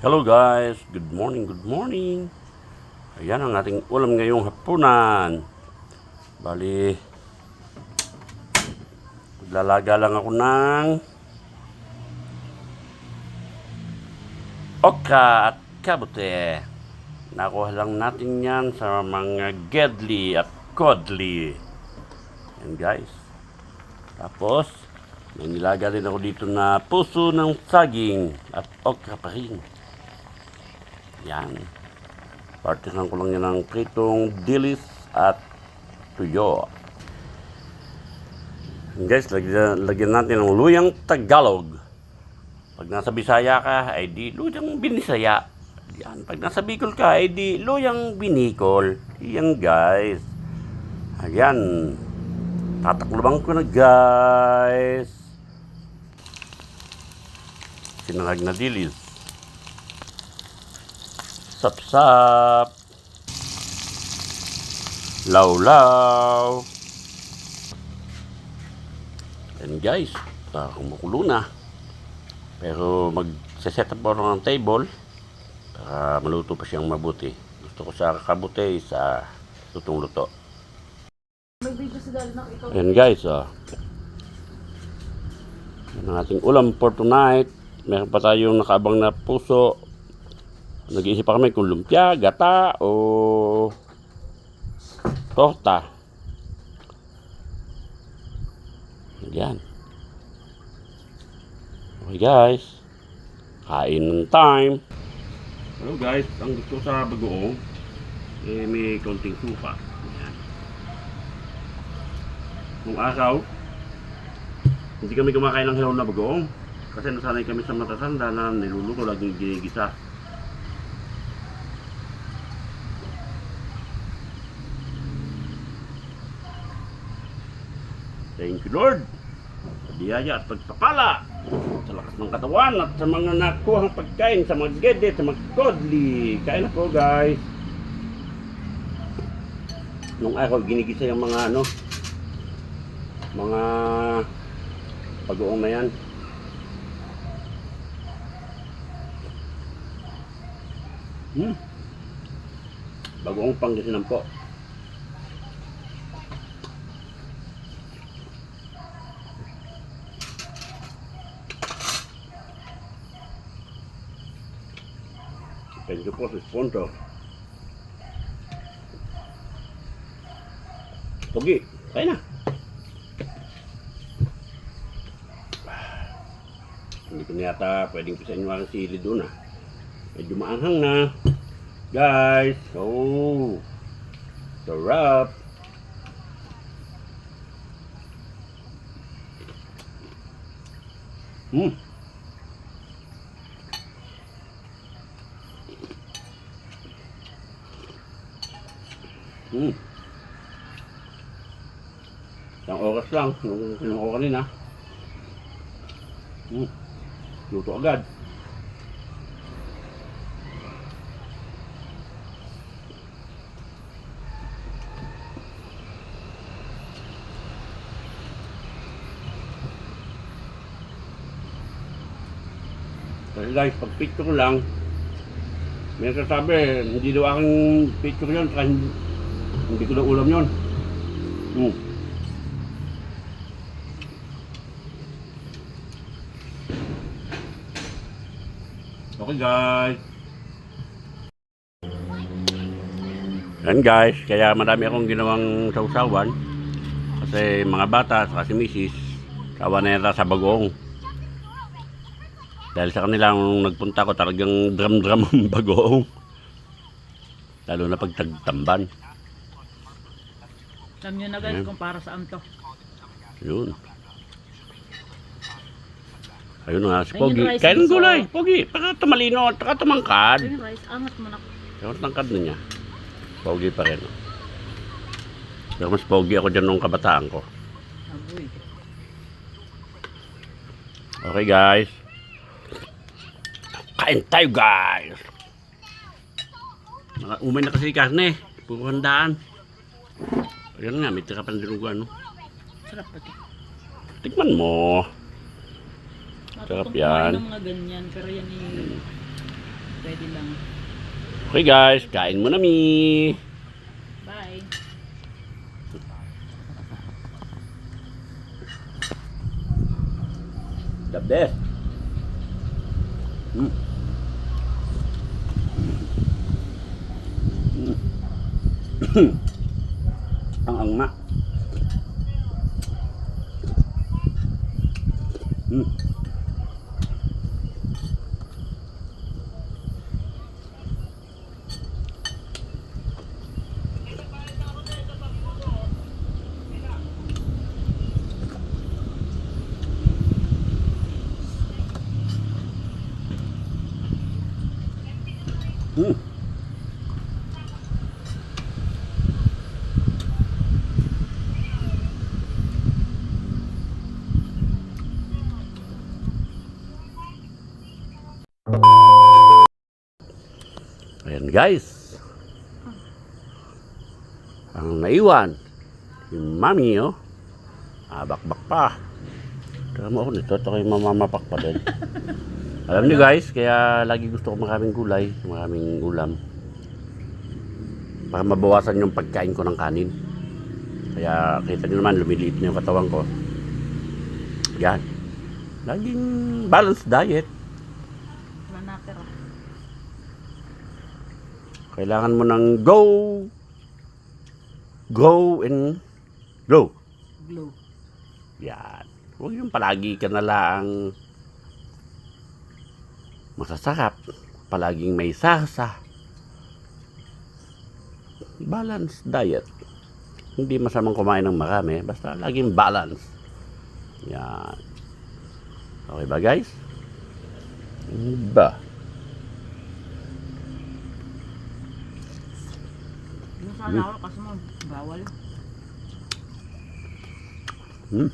Hello guys, good morning, good morning. Ayan ang ating ulam ngayong hapunan. Bali, maglalaga lang ako ng okra at kabute. Nakuha lang natin yan sa mga gedli at kodli. Ayan guys. Tapos, may nilaga rin ako dito na puso ng saging at okra pa rin. Yan. Partisan ko lang yan ng pritong dilis at tuyo. Guys, lagyan, lagyan natin ng luyang Tagalog. Pag nasa Bisaya ka, ay di luyang Binisaya. Yan. Pag nasa Bicol ka, ay di luyang Binicol. Yan guys. Ayan. Tatakluban ko na guys. Sinangag na dilis. Sap-sap. Law-law. And guys, uh, kumukulo na. Pero mag-set up ako ng table para maluto pa siyang mabuti. Gusto ko sa kabute sa lutong luto. Ayan guys, ah. Yan ang ating ulam for tonight. Meron pa tayong nakaabang na puso. Nag-iisip pa kami kung lumpia, gata, o torta. Yan. Okay guys. Kain ng time. Hello guys, ang gusto sa bagoong, eh, may konting supa. Yan. Nung araw, hindi kami kumakain ng hilaw na bagoong. Kasi nasanay kami sa matasanda na niluluto laging ginigisa. Thank you Lord sa biyaya at pagpapala sa lakas ng katawan at sa mga nakuhang pagkain sa mga gede, sa mga godly. Kain na po guys. Nung araw ginigisa yung mga ano, mga pag-uong na yan. Hmm. Bagoong Pangasinan po. Thank you po sa sponsor. Pogi, kaya na. Hindi ko na yata pwedeng pisahin yung aking sili doon ah. Medyo maanghang na. Guys, oh, sarap. Hmm. Hmm. Isang oras lang, nung kinuha ko kanina. Hmm. Luto agad. Kasi guys, pag picture lang, may sasabi, hindi daw aking picture yun, hindi, ko daw ulam yun. Hmm. Okay guys. Yan guys, kaya marami akong ginawang sausawan. Kasi mga bata, saka si misis, sawa na sa bagong. Dahil sa kanila nung nagpunta ko talagang drum-drum ang bagong. Lalo na pag tagtamban. Alam nyo na guys Ayan. kung para saan to. Yun. Ayun nga, si Ayun, Pogi. rice Kain ng gusto. gulay, Pogi. Para tumalino, at saka tumangkad. Ayun rice, angat mo na. Pero tangkad na niya. Pogi pa rin. Pero mas pogi ako dyan nung kabataan ko. Aboy. Okay guys. Kain tayo guys. Naka- Umay na kasi karne. Puro handaan. Ayan nga, may tira pa ng dinuguan. No? Sarap pati. Tikman mo. Sarap yan. mga ganyan. Pero yan eh. Pwede lang. Okay guys, kain mo na mi. Bye. The best. Mm. Mm. ang ang ma. Mm. Mm. Ayan guys. Ang naiwan, yung mami oh. Ah, bakbak pa. Tama ako nito, ito kayo mamamapak pa din. Alam niyo guys, kaya lagi gusto ko maraming gulay, maraming ulam. Para mabawasan yung pagkain ko ng kanin. Kaya kita niyo naman, lumiliit na yung katawan ko. Yan. Laging balanced diet. Kailangan mo ng go, go and go. Glow. Yan. Huwag yung palagi ka na lang masasarap. Palaging may sasa. Balance diet. Hindi masamang kumain ng marami. Basta laging balance. Yan. Okay ba guys? Ba? Sana ako kasi mo, bawal. Hmm.